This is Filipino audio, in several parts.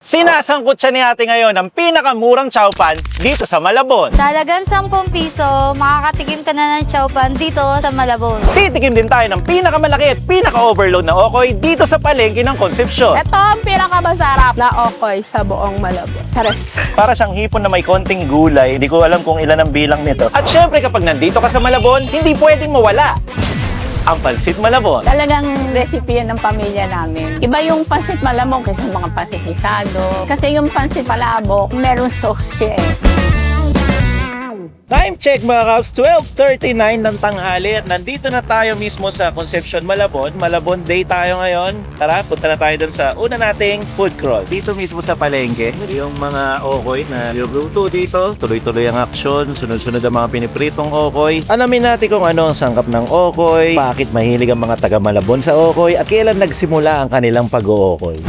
Sinasangkot siya ni ate ngayon ng pinakamurang chowpan dito sa Malabon. Sa halagang 10 piso, makakatikim ka na ng chowpan dito sa Malabon. Titikim din tayo ng pinakamalaki at pinaka-overload na okoy dito sa palengke ng Concepcion. Ito ang pinakamasarap na okoy sa buong Malabon. Chares. Para siyang hipon na may konting gulay, hindi ko alam kung ilan ang bilang nito. At syempre kapag nandito ka sa Malabon, hindi pwedeng mawala ang Pansit Malabon. Talagang recipe yan ng pamilya namin. Iba yung pansit malamog kaysa mga pansit nisado. Kasi yung pansit palabok, meron sauce siya eh. Time check mga Cubs, 12.39 ng tanghali at nandito na tayo mismo sa Concepcion Malabon. Malabon Day tayo ngayon. Tara, punta na tayo dun sa una nating food crawl. Dito mismo sa palengke, yung mga okoy na niluluto dito. Tuloy-tuloy ang aksyon, sunod-sunod ang mga pinipritong okoy. Alamin natin kung ano ang sangkap ng okoy, bakit mahilig ang mga taga Malabon sa okoy, at kailan nagsimula ang kanilang pag-ookoy.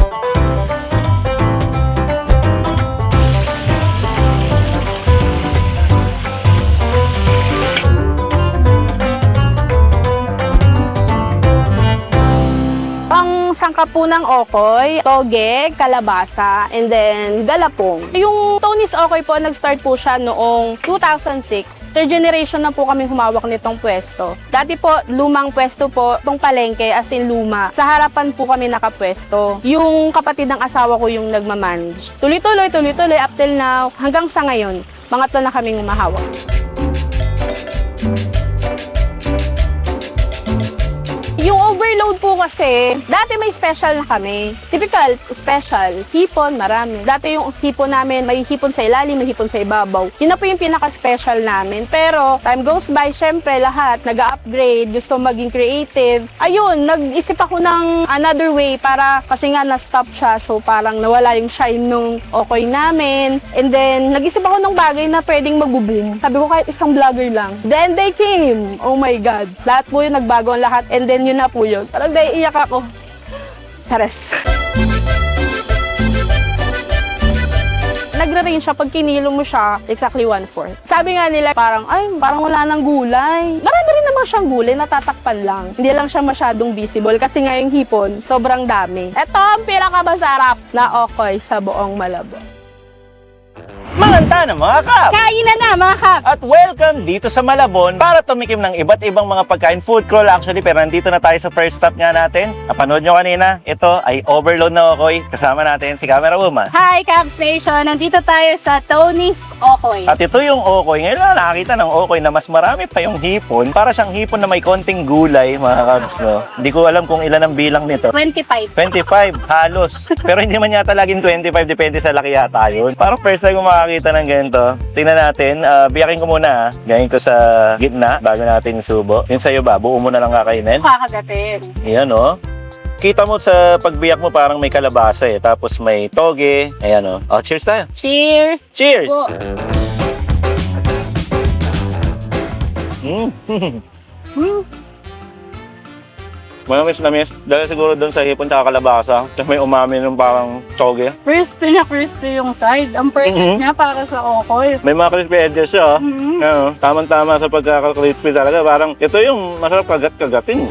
Sangkap po ng okoy, toge, kalabasa, and then galapong. Yung Tony's Okoy po, nag-start po siya noong 2006. Third generation na po kami humawak nitong pwesto. Dati po, lumang pwesto po, itong palengke, as in luma. Sa harapan po kami nakapwesto. Yung kapatid ng asawa ko yung nagmamanage. Tuloy-tuloy, tuloy-tuloy, up till now, hanggang sa ngayon, mga to na kaming umahawak. Overload po kasi, dati may special na kami. Typical, special, hipon, marami. Dati yung hipon namin, may hipon sa ilalim, may hipon sa ibabaw. Yun na po yung pinaka-special namin. Pero, time goes by, syempre, lahat nag-upgrade, gusto maging creative. Ayun, nag-isip ako ng another way para, kasi nga na-stop siya, so parang nawala yung shine nung okoy namin. And then, nag-isip ako ng bagay na pwedeng mag-boom. Sabi ko kahit isang vlogger lang. Then they came. Oh my God. Lahat po yun, nagbago ang lahat. And then yun na po yun. Parang naiiyak ako. Chares. Nagre-range siya, pag kinilo mo siya, exactly one-fourth. Sabi nga nila, parang, ay, parang wala nang gulay. Marami rin naman siyang gulay, natatakpan lang. Hindi lang siya masyadong visible kasi nga yung hipon, sobrang dami. Ito ang pinakamasarap na okoy sa buong Malabon. Malanta na mga Cubs! Kain na na, mga kap! At welcome dito sa Malabon para tumikim ng iba't ibang mga pagkain. Food crawl actually, pero nandito na tayo sa first stop nga natin. Napanood nyo kanina, ito ay overload na okoy. Kasama natin si Camera Woman. Hi, Caps Nation! Nandito tayo sa Tony's Okoy. At ito yung okoy. Ngayon lang nakakita ng okoy na mas marami pa yung hipon. Para siyang hipon na may konting gulay, mga kabs. No? Hindi ko alam kung ilan ang bilang nito. 25. 25, halos. Pero hindi man yata laging 25, depende sa laki yata yun. Parang first time ko makakita ng ganito. Tingnan natin, uh, biyakin ko muna ha. Galing ko sa gitna, bago natin subo. Yung sa'yo ba, buo mo na lang kakainin? Kakagatin. Ayan oh. Kita mo sa pagbiyak mo parang may kalabasa eh. Tapos may toge. Ayan oh. Oh, cheers tayo. Cheers! Cheers! Po. Mm. Hmm. Manamis namis. Dahil siguro doon sa hipon tsaka kalabasa. Tapos may umami ng parang toge. Crispy na crispy yung side. Ang perfect Mhm. niya para sa okoy. May mga crispy edges siya. oh. Mhm. Ano, tama-tama sa pagkaka-crispy talaga. Parang ito yung masarap kagat-kagatin.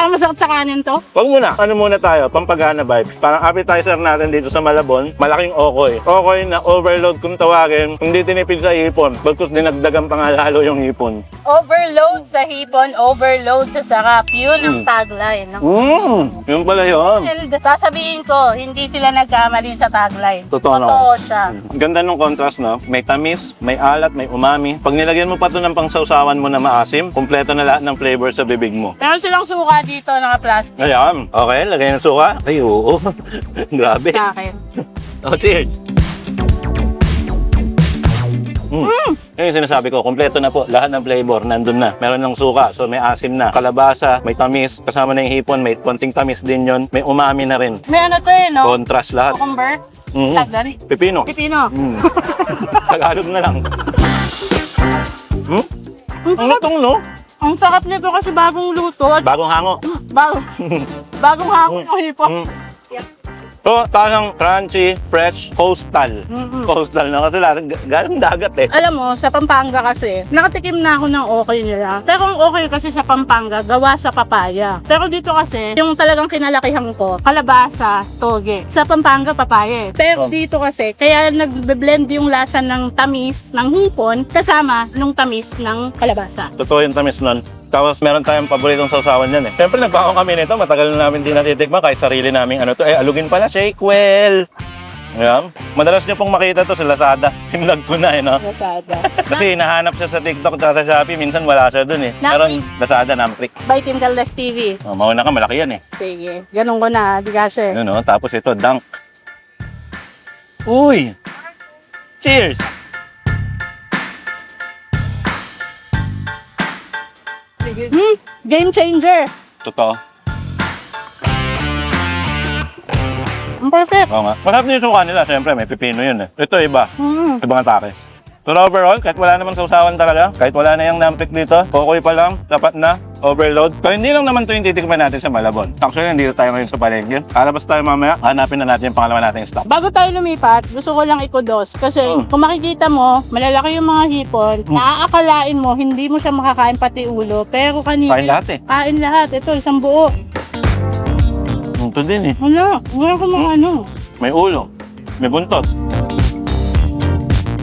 Parang masakit sa kanin to. Huwag muna. Ano muna tayo? Pampagana vibes. Parang appetizer natin dito sa Malabon. Malaking okoy. Okoy na overload kung tawagin. Hindi tinipid sa hipon. Bagkus dinagdagan pa nga lalo yung hipon. Overload sa hipon, overload sa sarap. Yun ang Mm. tagline. ng- Mmm! Yun pala yun. And Sasabihin ko, hindi sila nagkamali sa tagline. Totoo na. Totoo siya. Ganda ng contrast, no? May tamis, may alat, may umami. Pag nilagyan mo pa ito ng pangsawsawan mo na maasim, kumpleto na lahat ng flavor sa bibig mo. Meron silang suka dito, naka-plastic. Ayan. Okay, lagay ng suka. Ay, oo. Grabe. Sa akin. Oh, cheers! Mm. Yun yung sinasabi ko, kompleto na po. Lahat ng flavor, nandun na. Meron ng suka, so may asim na. Kalabasa, may tamis. Kasama na yung hipon, may konting tamis din yon. May umami na rin. May ano to eh, no? Contrast lahat. Cucumber, Mm. taglari. Pipino. Pipino. Mm. Tagalog na lang. Hmm? Ang lutong, no? Ang sarap nito kasi bagong luto. At Bagong hango. Mm, bago, bagong hapon yung hipon. Mm. So, parang crunchy, fresh, coastal. Mm-mm. Coastal na kasi lang, galing dagat eh. Alam mo, sa Pampanga kasi, nakatikim na ako ng okay nila. Pero ang okay kasi sa Pampanga, gawa sa papaya. Pero dito kasi, yung talagang kinalakihan ko, kalabasa, toge. Sa Pampanga, papaya eh. Pero Oh. dito kasi, kaya nagbe-blend yung lasa ng tamis ng hipon kasama nung tamis ng kalabasa. Totoo yung tamis nun. Tapos meron tayong paboritong sausawan yan eh. Siyempre nagbaon kami nito, matagal na namin din natitikman kahit sarili namin ano to. Eh, alugin pala, shake well. Ayan. Madalas nyo pong makita to sa Lazada. Sinlag ko na eh, no? Lazada. Kasi nahanap siya sa TikTok at sa Shopee, minsan wala siya dun eh. Pero Napi. Lazada, Namprik. By Team Caldas TV. Oh, mauna ka, malaki yan eh. Sige, ganun ko na, di kasi. Yun, no? Tapos ito, dunk. Uy! Cheers! Hmm, game changer. Totoo. Ang perfect. Oo nga. Masarap din yung suka nila. Siyempre, may pipino yun eh. Ito iba. Mm. Ibang atake. Pero overall, kahit wala namang sausawan talaga, kahit wala na yung nampik dito, okay pa lang, dapat na, overload. Pero hindi lang naman ito yung titikman natin sa Malabon. Actually, nandito tayo ngayon sa palengke. Kalabas tayo mamaya, hanapin na natin yung pangalawa nating stop. Bago tayo lumipat, gusto ko lang ikudos. Kasi Mm. kung makikita mo, malalaki yung mga hipon, Mm. naaakalain mo, hindi mo siya makakain pati ulo. Pero kanina, Kain lahat eh. kain lahat. Ito, isang buo. Ito din eh. Wala, wala ko mga ano. May ulo. May buntot.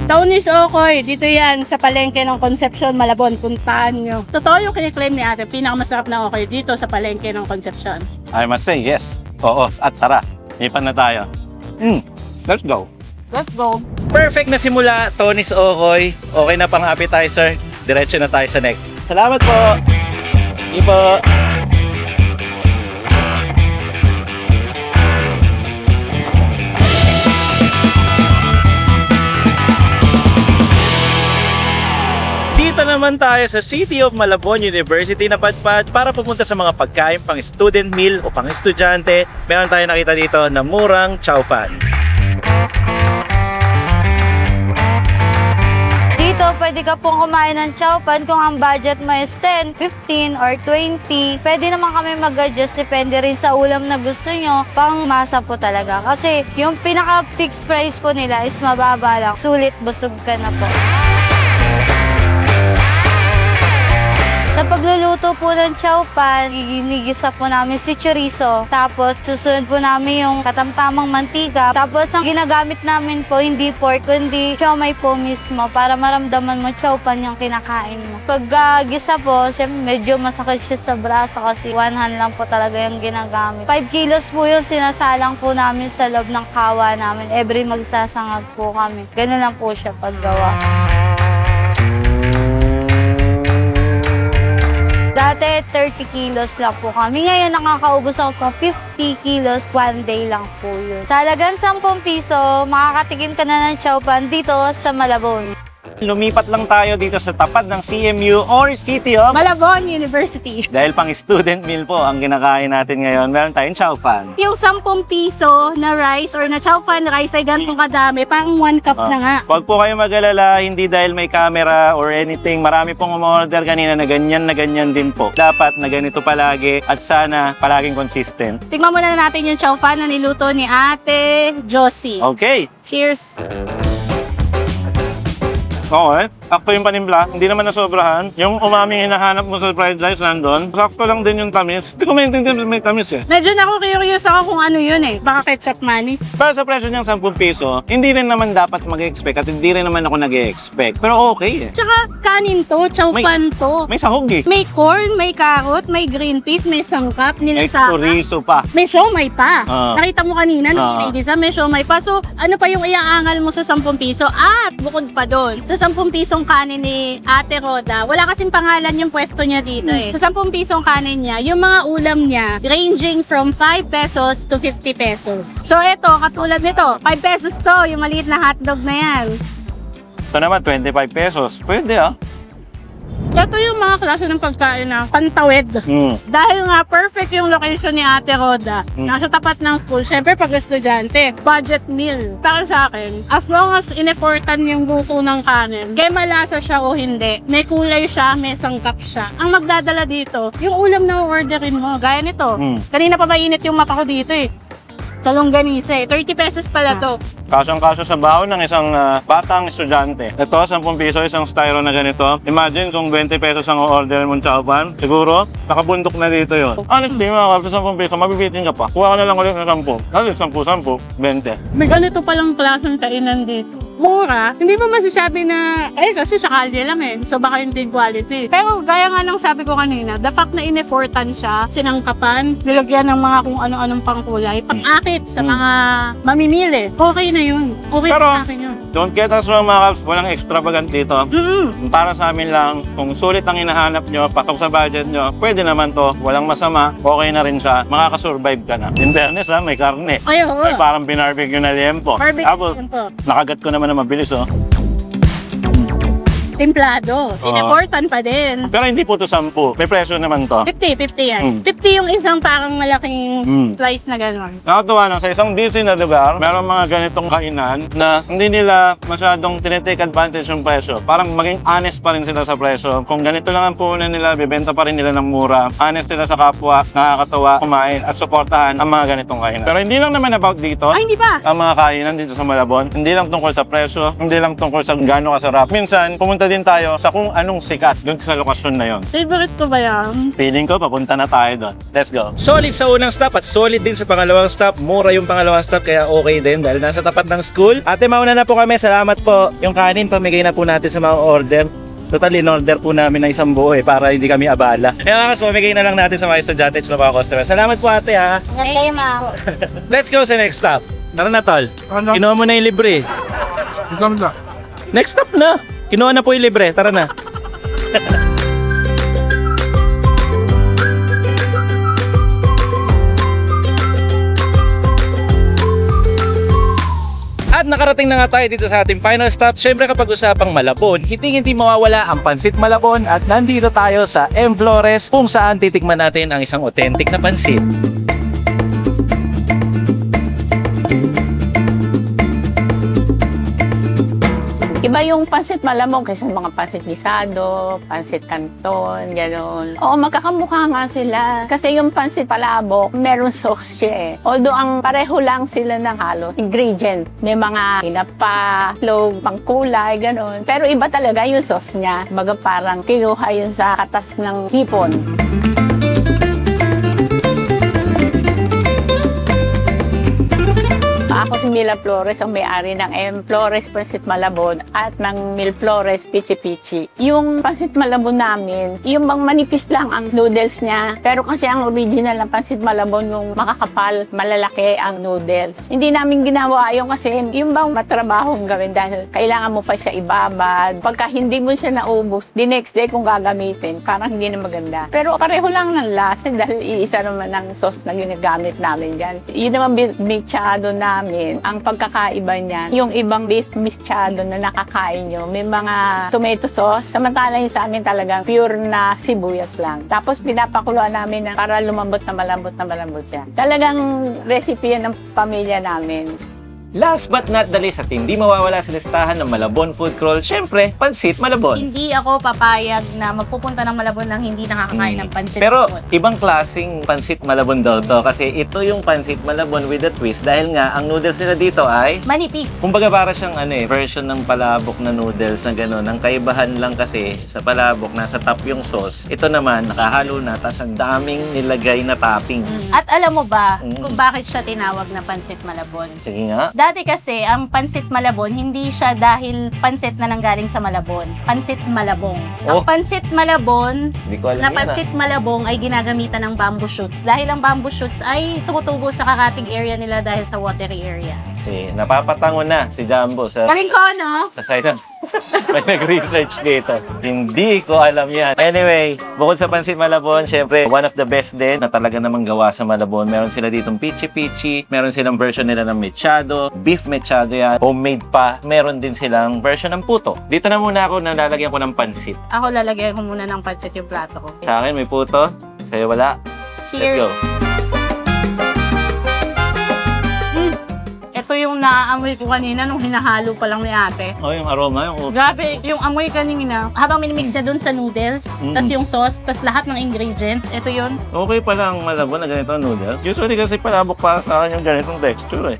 Taunis Okoy, dito yan sa palengke ng Concepcion, Malabon. Puntahan nyo. Totoo yung kiniklaim ni ate, pinakamasarap na okay dito sa palengke ng Concepcion. I must say, yes. Oo. At tara, ipan na tayo. Hmm. Let's go. Let's go. Perfect na simula, Tony's Okoy. Okay na pang appetizer. Diretso na tayo sa next. Salamat po. Sige naman tayo sa City of Malabon University na padpad para pumunta sa mga pagkain pang student meal o pang estudyante. Meron tayo nakita dito na murang chow fan. Dito, pwede ka pong kumain ng chow pan kung ang budget mo is 10, 15, or 20. Pwede naman kami mag-adjust, depende rin sa ulam na gusto nyo. Pang masa po talaga. Kasi yung pinaka-fixed price po nila is mababa lang. Sulit, busog ka na po. Sa pagluluto po ng chow pan, ginigisa po namin si chorizo. Tapos susunod po namin yung katamtamang mantika. Tapos ang ginagamit namin po hindi pork kundi siomay po mismo para maramdaman mo chow pan yung kinakain mo. Pag ah, gisa po, syempre medyo masakit siya sa braso kasi one hand lang po talaga yung ginagamit. 5 kilos po yung sinasalang po namin sa loob ng kawa namin. Every magsasangag po kami. Ganun lang po siya paggawa. 30 kilos lang po kami. Ngayon nakakaubos ako po 50 kilos one day lang po yun. Sa halagang 10 piso, makakatikim ka na ng chow pan dito sa Malabon. Lumipat lang tayo dito sa tapat ng CMU or City of Malabon University. Dahil pang student meal po ang kinakain natin ngayon, meron tayong chow fan. Yung 10 piso na rice or na chow fan rice ay ganitong kadami, parang 1 cup na nga. Huwag po kayo mag-alala, hindi dahil may camera or anything. Marami pong umorder kanina na ganyan na ganyan din po. Dapat na ganito palagi at sana palaging consistent. Tingnan muna natin yung chow fan na niluto ni Ate Josie. Okay. Cheers! Okay. Sakto yung panimpla. Hindi naman nasobrahan. Yung umaming hinahanap mo sa fried rice nandun. Sakto lang din yung tamis. Hindi ko maintindihan may tamis eh. Medyo na ako curious ako kung ano yun eh. Baka ketchup manis. Para sa presyo niyang 10 piso, hindi rin naman dapat mag-expect at hindi rin naman ako nag-expect. Pero okay eh. Tsaka kanin to, chow May- to. May sahog eh. May corn, may carrot, may green peas, may sangkap, May nilasaka. chorizo pa. May siomay pa. Ah. Nakita mo kanina nung Ah. ginigisa, may siomay pa. So, ano pa yung iaangal mo sa 10 piso? At bukod pa doon, sa 10 pisong kanin ni Ate Roda, wala kasing pangalan yung pwesto niya dito eh. Sa 10 pisong kanin niya, yung mga ulam niya, ranging from 5 pesos to 50 pesos. So, eto, katulad nito, 5 pesos to, yung maliit na hotdog na yan. Ito naman, 25 pesos. Pwede ah. Ito yung mga klase ng pagkain na pantawid. Hmm. Dahil nga perfect yung location ni Ate Roda, Mm. nasa tapat ng school, syempre pag estudyante, budget meal. Para sa akin, as long as ineffortan yung luto ng kanin, kaya malasa siya o hindi, may kulay siya, may sangkap siya. Ang magdadala dito, yung ulam na orderin mo, gaya nito. Hmm. Kanina pa mainit yung mata ko dito eh. Kalongganisa eh. 30 pesos pala to. Kasong-kaso sa baon ng isang ah, batang estudyante. Ito, 10 piso, isang styro na ganito. Imagine kung 20 pesos ang order mong chowpan, siguro, nakabundok na dito yon. Honestly, mga kapatid, sa 10 piso, mabibitin ka pa. Kuha ka na lang ulit ng 10. Ano, 10, 10, 20. May ganito palang klaseng kainan dito. Mura, hindi mo masasabi na, eh kasi sa kalye lang eh. So baka hindi quality. Pero gaya nga ng sabi ko kanina, the fact na ineffortan siya, sinangkapan, nilagyan ng mga kung ano-anong pangkulay, pang-akit sa Mm. mga mamimili, okay na yun. Okay Pero- sa akin yun. Don't get us wrong mga kaps, walang extravagant dito. Mm-mm. Para sa amin lang, kung sulit ang hinahanap nyo, patok sa budget nyo, pwede naman to. Walang masama, okay na rin siya. Makakasurvive ka na. In fairness ha, may karne. Ay, oo. Ay, parang binarbecue na liempo. Barbecue Tapos, nakagat ko naman na mabilis oh. Templado. Oo. Pa din. Pero hindi po to 10. May presyo naman to. 50, 50 yan. Mm. 50 yung isang parang malaking Mm. slice na gano'n. Nakatuwa lang, sa isang busy na lugar, meron mga ganitong kainan na hindi nila masyadong tinitake advantage yung presyo. Parang maging honest pa rin sila sa presyo. Kung ganito lang ang puhunan nila, bibenta pa rin nila ng mura. Honest sila sa kapwa, nakakatawa, kumain at suportahan ang mga ganitong kainan. Pero hindi lang naman about dito. Ay, hindi pa. ang mga kainan dito sa Malabon, hindi lang tungkol sa presyo, hindi lang tungkol sa gaano kasarap. Minsan, pumunta din tayo sa kung anong sikat doon sa lokasyon na yon. Favorite ko ba yan? Feeling ko, papunta na tayo doon. Let's go. Solid sa unang stop at solid din sa pangalawang stop. Mura yung pangalawang stop kaya okay din dahil nasa tapat ng school. Ate, mauna na po kami. Salamat po. Yung kanin, pamigay na po natin sa mga order. Total, in-order po namin ng isang buo eh para hindi kami abala. Kaya mga kas, pamigay na lang natin sa mga estudyante at sa mga customer. Salamat po ate ha. Hey, ma'am. Let's go sa next stop. Tara na tol. Kinuha mo na yung libre. Next stop na. Kinuha na po yung libre. Tara na. At nakarating na nga tayo dito sa ating final stop. Siyempre kapag usapang Malabon, hindi hindi mawawala ang Pansit Malabon at nandito tayo sa M. Flores kung saan titikman natin ang isang authentic na pansit. Iba yung pansit malamong kaysa mga pansit lisado, pansit canton, gano'n. Oo, magkakamukha nga sila. Kasi yung pansit palabok, meron sauce siya eh. Although ang pareho lang sila ng halos ingredient. May mga hinapa, log, pangkulay, gano'n. Pero iba talaga yung sauce niya. Baga parang kinuha yun sa katas ng hipon. Ako si Mila Flores, ang may-ari ng M. Flores Pansit Malabon at ng Mil Flores Pichi Pichi. Yung Pansit Malabon namin, yung bang manipis lang ang noodles niya. Pero kasi ang original ng Pansit Malabon, yung makakapal, malalaki ang noodles. Hindi namin ginawa yung kasi yung bang matrabahong gawin dahil kailangan mo pa siya ibabad. Pagka hindi mo siya naubos, the next day kung gagamitin, parang hindi na maganda. Pero pareho lang ng lasa dahil iisa naman ng sauce na ginagamit namin dyan. Yun naman beef mechado namin. Ang pagkakaiba niya, yung ibang beef mechado na nakakain nyo, may mga tomato sauce. Samantala yung sa amin talagang pure na sibuyas lang. Tapos pinapakuluan namin na para lumambot na malambot na malambot siya. Talagang recipe yan ng pamilya namin. Last but not the least at hindi mawawala sa listahan ng Malabon Food Crawl, syempre, Pansit Malabon. Hindi ako papayag na magpupunta ng Malabon nang hindi nakakakain ng pansit. Pero malabon. ibang klasing pansit malabon daw to kasi ito yung pansit malabon with a twist dahil nga ang noodles nila dito ay manipis. kumbaga para siyang ano eh, version ng palabok na noodles na gano'n. Ang kaibahan lang kasi sa palabok nasa top yung sauce. Ito naman nakahalo na tas ang daming nilagay na toppings. At alam mo ba Mm. kung bakit siya tinawag na pansit malabon? Sige nga. Dati kasi, ang pansit malabon, hindi siya dahil pansit na nanggaling sa Malabon. Pansit malabong. Oh. Ang pansit malabon, Hindi ko alam na ah. pansit malabong ay ginagamitan ng bamboo shoots. Dahil ang bamboo shoots ay tumutubo sa kakating area nila dahil sa watery area. Si, napapatango na si Jumbo sa Galing ko, no? sa site ng may nag-research dito. Hindi ko alam yan. Anyway, bukod sa Pansit Malabon, syempre, one of the best din na talaga namang gawa sa Malabon. Meron sila ditong Pichi Pichi, meron silang version nila ng mechado, beef mechado yan, homemade pa. Meron din silang version ng puto. Dito na muna ako nalalagyan ko ng pansit. Ako lalagyan ko muna ng pansit yung plato ko. Sa akin may puto, sa'yo wala. Let's Cheers! go. Ito yung naaamoy ko kanina nung hinahalo pa lang ni ate. Oh, yung aroma, yung Grabe, yung amoy kanina, habang minimix niya dun sa noodles, Mm. tas yung sauce, tas lahat ng ingredients, ito yun. Okay pala ang malabon na ganito ang noodles. Usually kasi palabok para sa akin yung ganitong texture eh.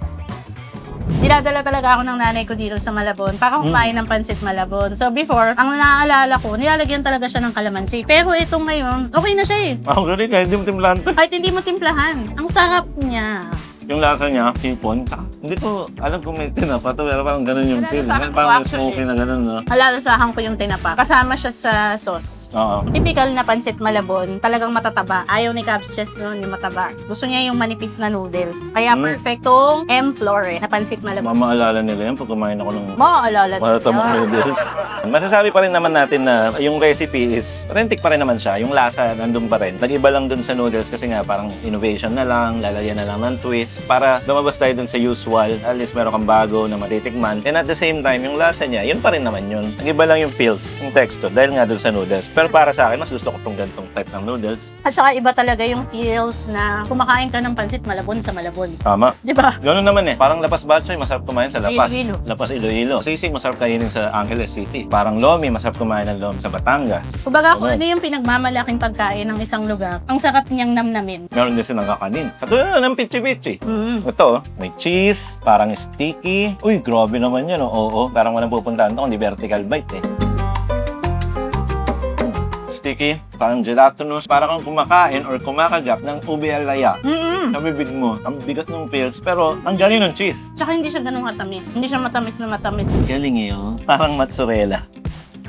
Dinadala talaga ako ng nanay ko dito sa Malabon para kumain ng pansit Malabon. So before, ang naaalala ko, nilalagyan talaga siya ng kalamansi. Pero itong ngayon, okay na siya eh. Ako galing kahit hindi mo timplahan to. Kahit hindi mo timplahan, ang sarap niya. Yung lasa niya, hipon. tsaka- Hindi ko alam kung may tinapa to, pero parang ganun yung Wala feel. sa akin Parang may smoky na ganun, no? Halalasahan ko yung tinapa. Kasama siya sa sauce. Oo. Typical na pansit Malabon, talagang matataba. Ayaw ni Cabs Chess noon yung mataba. Gusto niya yung manipis na noodles. Kaya Mm. perfectong M. Flore na pansit Malabon. Mamaalala nila yan pag kumain ako ng Maaalala Malatamang niya. noodles. Masasabi pa rin naman natin na yung recipe is authentic pa rin naman siya. Yung lasa nandun pa rin. Nag-iba lang dun sa noodles kasi nga parang innovation na lang, lalagyan na lang ng twist para lumabas tayo dun sa usual. At least meron kang bago na matitikman. And at the same time, yung lasa niya, yun pa rin naman yun. Nag-iba lang yung feels, yung texture dahil nga dun sa noodles. Pero para sa akin, mas gusto ko tong ganitong type ng noodles. At saka iba talaga yung feels na kumakain ka ng pansit Malabon sa Malabon. Tama. Di ba? Ganun naman eh. Parang Lapas Batchoy, masarap kumain sa Lapas. Iloilo. Lapas Iloilo. Sisig, masarap kainin sa Angeles City. Parang Lomi, masarap kumain ng Lomi sa Batangas. Kumbaga kung ano yung pinagmamalaking pagkain ng isang lugar, ang sarap niyang namnamin. Meron din silang kakanin. Katulad na ng pichi-pichi. Mm. Ito, may cheese, parang sticky. Uy, grabe naman yan. oh. Oo, parang walang pupuntahan to kundi vertical bite eh. Mm. Sticky, parang gelatinous, parang kang kumakain or kumakagat ng ube alaya Mm-mm. sa bibig mo. Ang bigat ng pills, pero ang galing ng cheese. Tsaka hindi siya ganun matamis. Hindi siya matamis na matamis. Galing eh, oh. Parang mozzarella.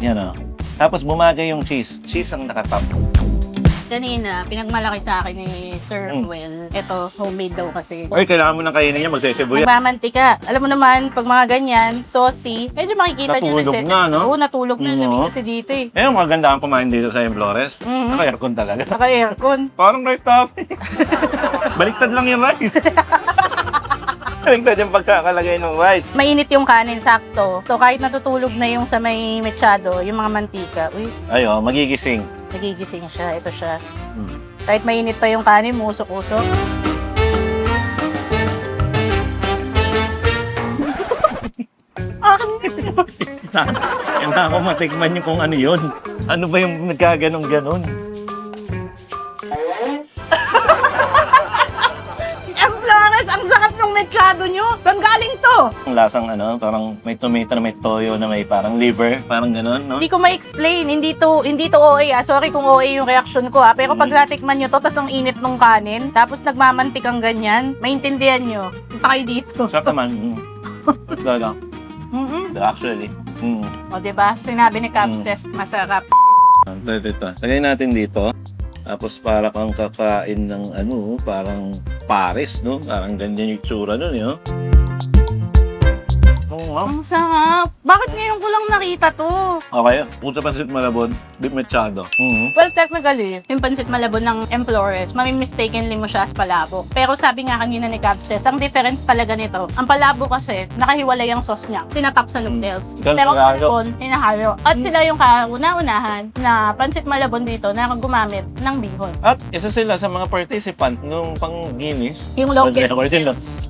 Yan oh. Tapos bumagay yung cheese. Cheese ang nakatap. Kanina, pinagmalaki sa akin ni Sir Mm. Ruel. Ito, homemade daw kasi. Ay, kailangan mo nang kainin niya, magsisibuya. Magmamantika. Alam mo naman, pag mga ganyan, saucy, medyo makikita nyo Natulog rin. na, no? Oo, natulog na. Oo. Lamig kasi dito eh. Eh, maganda ang kumain dito sa Flores. Mhm. Naka-aircon talaga. Naka-aircon. Parang rice topping. Baliktad lang yung rice. Baliktad yung pagkakalagay ng rice. Mainit yung kanin, sakto. So, kahit natutulog na yung sa may mechado, yung mga mantika, uy, Ayo, magigising. nagigising siya. Ito siya. Hmm. Kahit mainit pa yung kanin, musok-usok. Yung ako matikman yung kung ano yun. Ano ba yung nagkaganong-ganon? Ang mechado nyo. Saan galing to? Ang lasang ano, parang may tomato na may toyo na may parang liver. Parang ganon, no? Hindi ko ma-explain. Hindi to, hindi to OA ah. Sorry kung OA yung reaction ko ah. Pero pag natikman nyo to, tas ang init ng kanin, tapos nagmamantik ang ganyan, maintindihan nyo. Punta kayo dito. Sarap naman. Mm. Talaga. Mm-mm. Actually. Mm. O, diba? Sinabi ni Mm. Capses, masarap. Ito, ito, ito. Sagay natin dito. Tapos para kang kakain ng ano, parang Paris, no? Parang ganyan yung tsura nun, yun. Oo nga. Ang sarap. Bakit ngayon ko lang nakita to? Okay, punta pa sa Malabon, beef machado. Mhm. Well, technically, yung pansit malabon ng M. Flores, mami-mistakenly mo siya as palabok. Pero sabi nga kanina ni Capses, ang difference talaga nito, ang palabok kasi, nakahiwalay ang sauce niya, tinatap sa noodles. Ikaw Pero tinahalo. malabon, hinahalo. At sila yung kauna-unahan na pansit malabon dito na gumamit ng bihon. At isa sila sa mga participant nung pang Guinness. Yung longest.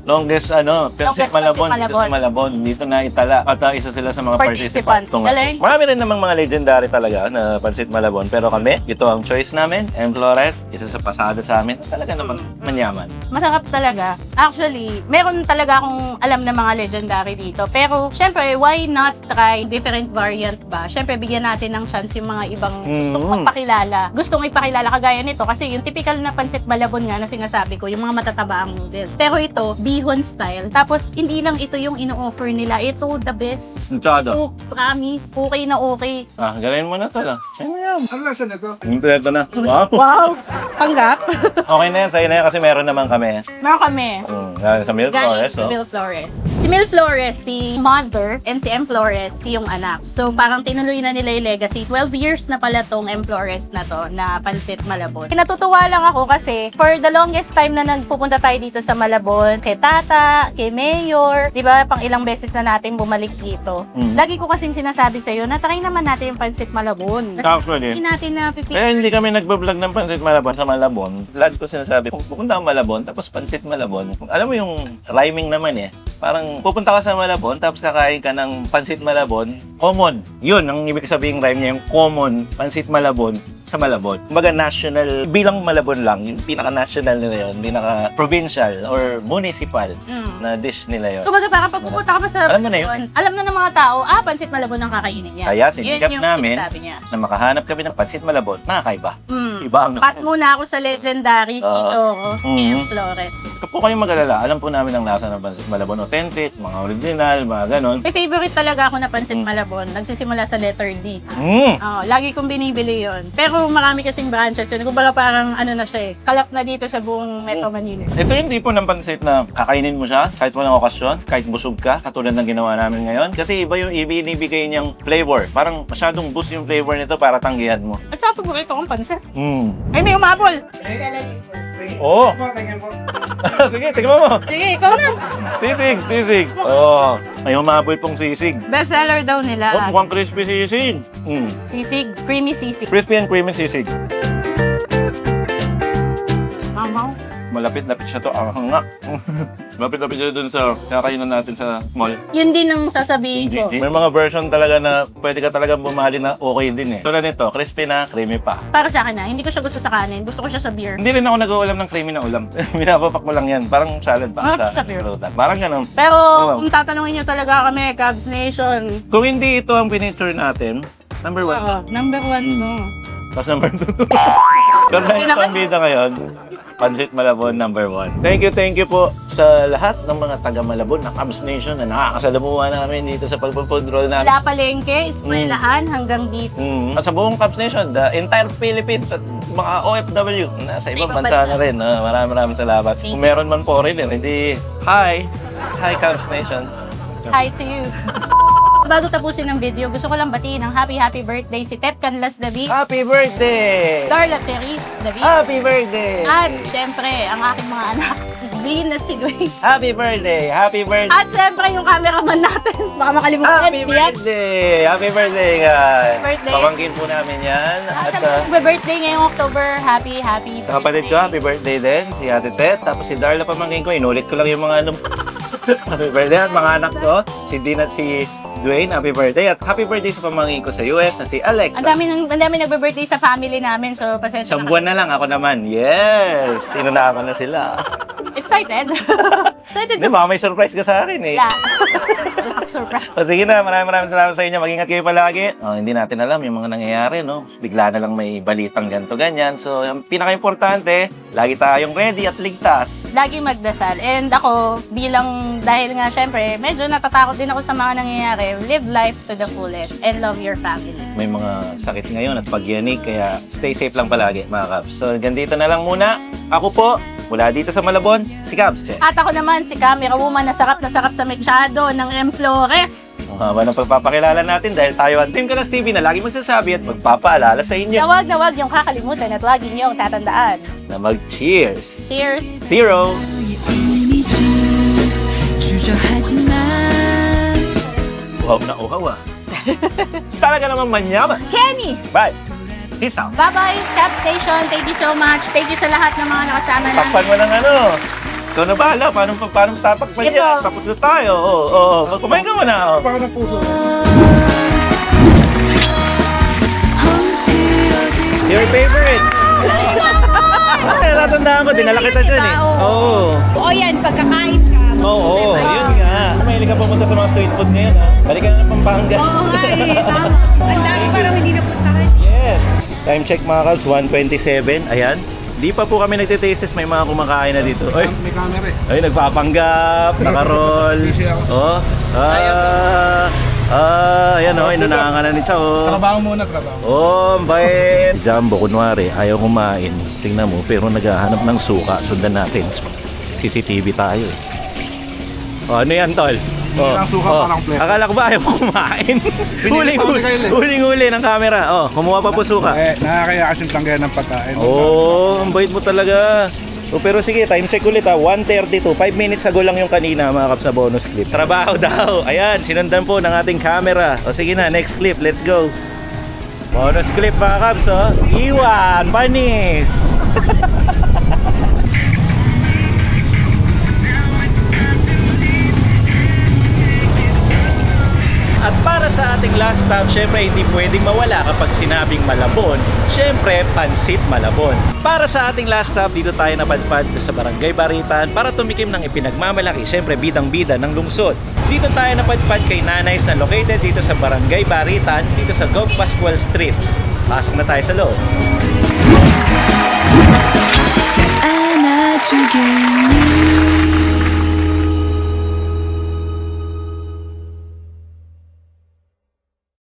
Longest ano, Pansit Malabon, Pansit Malabon. Malabon. Dito na itala. At uh, isa sila sa mga Participant. participant. Galing. Marami rin namang mga legendary talaga na Pansit Malabon. Pero kami, ito ang choice namin. M. Flores, isa sa pasada sa amin. Talaga naman manyaman. Masarap talaga. Actually, meron talaga akong alam na mga legendary dito. Pero, syempre, why not try different variant ba? Syempre, bigyan natin ng chance yung mga ibang gustong Mm. magpakilala. Gustong ipakilala kagaya nito. Kasi yung typical na pansit malabon nga na sinasabi ko, yung mga matataba ang noodles. Pero ito, bihon style. Tapos, hindi lang ito yung ino-offer nila. Ito, the best. Machado. Oh, promise. Okay na okay. Ah, gawin mo na to lang. Ano yan? Ano lasa na to? Kompleto na. Wow. Wow! Panggap. Okay na yan. Sa'yo na yan kasi meron naman kami. Meron kami. Mm, galing sa Milk Galing Flores, sa oh. Bill Flores. Mil Flores, si mother, and si M. Flores, si yung anak. So, parang tinuloy na nila yung legacy. 12 years na pala tong M. Flores na to, na Pansit Malabon. Natutuwa lang ako kasi for the longest time na nagpupunta tayo dito sa Malabon, kay Tata, kay Mayor, di ba, pang ilang beses na natin bumalik dito. Mhm. Lagi ko kasing sinasabi sa'yo, natry naman natin yung Pansit Malabon. Actually, Hindi natin na pipi. eh hindi kami nagbablog ng Pansit Malabon sa Malabon. Lagi ko sinasabi, kung pupunta ka Malabon, tapos pansit Malabon, alam mo yung rhyming naman eh. Parang pupunta ka sa Malabon, tapos kakain ka ng pansit Malabon, common. Yun, ang ibig sabihin rhyme niya, yung common pansit Malabon sa Malabon. Kumbaga national, bilang Malabon lang, yung pinaka-national nila yun, pinaka-provincial or municipal Mm. na dish nila yun. Kumbaga parang pag pupunta ka pa sa Alam mo na yun. Malabon, alam na ng mga tao, ah, pansit malabon ang kakainin niya. Kaya sinikap Yun yung namin. sinasabi niya. Na makahanap kami ng pansit Malabon, nakakaiba. Mm. Iba ang Pass muna ako sa legendary Oo. Tito Mhm. M. Flores. Kung po kayong mag-alala, alam po namin ang lasa ng pansit Malabon authentic, mga original, mga ganon. May favorite talaga ako na pansit Mm. malabon. Nagsisimula sa letter D. Mm. Oo, lagi kong binibili yon. Pero marami kasing branches yun. Kumbaga parang ano na siya eh. Kalap na dito sa buong Metro Manila. Ito yung tipo ng pansit na kakainin mo siya kahit walang okasyon, kahit busog ka, katulad ng ginawa namin ngayon. Kasi iba yung ibinibigay niyang flavor. Parang masyadong boost yung flavor nito para tanggihan mo. At sa paborito kong pansit. Mm. Ay, may umabol. Oo. Oh. Sige, tignan mo. Sige, ikaw na. Sisig, sisig. Oo. Oh. May humabol pong sisig. Bestseller daw Oh, nila. mukhang crispy sisig. Mm. Sisig, creamy sisig. Crispy and creamy sisig. Mamaw. Malapit-lapit siya to. Ang hanga. Lapit-lapit siya dun sa kakainan natin sa mall. Yun din ang sasabihin ko. May mga version talaga na pwede ka talaga bumali na okay din eh. Tulad nito, crispy na, creamy pa. Para sa akin na, hindi ko siya gusto sa kanin. Gusto ko siya sa beer. Hindi rin ako nag-uulam ng creamy na ulam. Minapapak ko lang yan. Parang salad pa Ah, sa beer. prutas. Parang ganun. Pero Oh. kung tatanungin nyo talaga kami, Cubs Nation, Kung hindi ito ang piniture natin, number one. oo, number one mo. Tapos number two. Pero dahil ito ang bida ngayon, Pansit Malabon number one. Thank you, thank you po sa lahat ng mga taga Malabon ng Cubs Nation na nakakasalamuha namin dito sa pagpo-food roll namin. Mula palengke, eskwelahan, hanggang dito. Mm. At sa buong Cubs Nation, the entire Philippines at mga OFW na sa ibang bansa bansa. na rin. Uh, maraming maraming salamat. Thank Kung meron man foreigner, hindi, hi! Hi Cubs Nation. Hi to you. Bago tapusin ang video, gusto ko lang batiin ng happy happy birthday si Ted Canlas David, Happy birthday! Darla Therese David, Happy birthday! at syempre, ang aking mga anak, si Glenn at si Dwayne. Happy birthday! Happy birthday! At syempre, yung cameraman natin, baka makalimutan. Happy birthday! Happy birthday, guys! birthday. Pamangkin po namin yan. At At sa uh, birthday ngayong October, happy, happy sa kapatid ko, happy birthday din. Si Ate Tet. Tapos si Darla pamangkin ko. Inulit ko lang yung mga ano. happy birthday at mga anak ko. Si Dean at si Dwayne, happy birthday. At happy birthday sa pamangkin ko sa US na si Alex. Ang dami ng ang dami nagbe-birthday sa family namin, so pasensya Isang na. buwan na lang ako naman. Yes! Sinuna ako na sila. Excited? Excited Hindi, baka may surprise ka sa akin eh. Yeah. Surprise. So sige na, maraming maraming salamat sa inyo. Mag-ingat kayo palagi. Oh, hindi natin alam yung mga nangyayari, no? Bigla na lang may balitang ganto ganyan. So, yung pinaka-importante, lagi tayong ready at ligtas. Lagi magdasal. And ako, bilang, dahil nga syempre, medyo natatakot din ako sa mga nangyayari, live life to the fullest and love your family. May mga sakit ngayon at pagyanig, kaya stay safe lang palagi, mga Kabs. So, ganito na lang muna. Ako po, Mula dito sa Malabon, si Cabs Che. At ako naman si Camera Woman na sarap na sarap sa mechado ng M. Flores. Ang haba ng pagpapakilala natin dahil tayo ang Team Kalas TV na lagi magsasabi at magpapaalala sa inyo Nawag na wag yung kakalimutan at lagi niyong tatandaan. na mag-cheers! Cheers! Zero! Uhaw na uhaw ah. Talaga naman manyaman! Kenny! Bye! Peace out! Bye-bye, Cap Station. Thank you so much. Thank you sa lahat ng mga nakasama namin. Takpan mo ng ano. Ikaw na bahala. Paano, paano tatakpan Sige yan? po. Tapos na tayo. Oo, oo. Kumain ka muna. Oh. Your favorite? Ay, natatandaan ko. Dinala kita dyan eh. Oo. O yan, pagkakain ka. Oo, oo. Yun nga. Mahilig ka pumunta sa mga street food ngayon ha. Balik ka na ng Pampanga. Oo nga eh. tama. Ang dami parang hindi napuntahan. Yes! Time check mga Cubs, 1.27. Ayan. Di pa po kami nagtitaste may mga kumakain na dito. Ay, May camera eh. ay nagpapanggap, nakaroll. Oh, ah, ah, ayan oh, inunangan na ni Chao. Trabaho muna, trabaho. Oh, bait. Si Jumbo, kunwari, ayaw kumain. Tingnan mo, pero naghahanap ng suka. Sundan natin. CCTV tayo. eh. Oh, ano yan, tol? Oh, lang suka, parang flavor. Akala ko ba ayaw kumain? huling, huling, huli ng camera. Oh, kumuha pa po suka. Eh, nakakaya kasing tanggayan ng pagkain. Oh, ang bait mo talaga. Oh, pero sige, time check ulit ha. 1.32. 5 minutes ago lang yung kanina mga kaps sa bonus clip. Trabaho daw. Ayan, sinundan po ng ating camera. O sige na, next clip. Let's go. Bonus clip mga kaps, oh. Iwan, panis. sa ating last stop, syempre hindi pwedeng mawala kapag sinabing Malabon, syempre Pansit Malabon. Para sa ating last stop, dito tayo napadpad sa Barangay Baritan para tumikim ng ipinagmamalaki, syempre bidang-bida ng lungsod. Dito tayo napadpad kay Nanay's na located dito sa Barangay Baritan, dito sa Gov Pascual Street. Pasok na tayo sa loob. I'm not.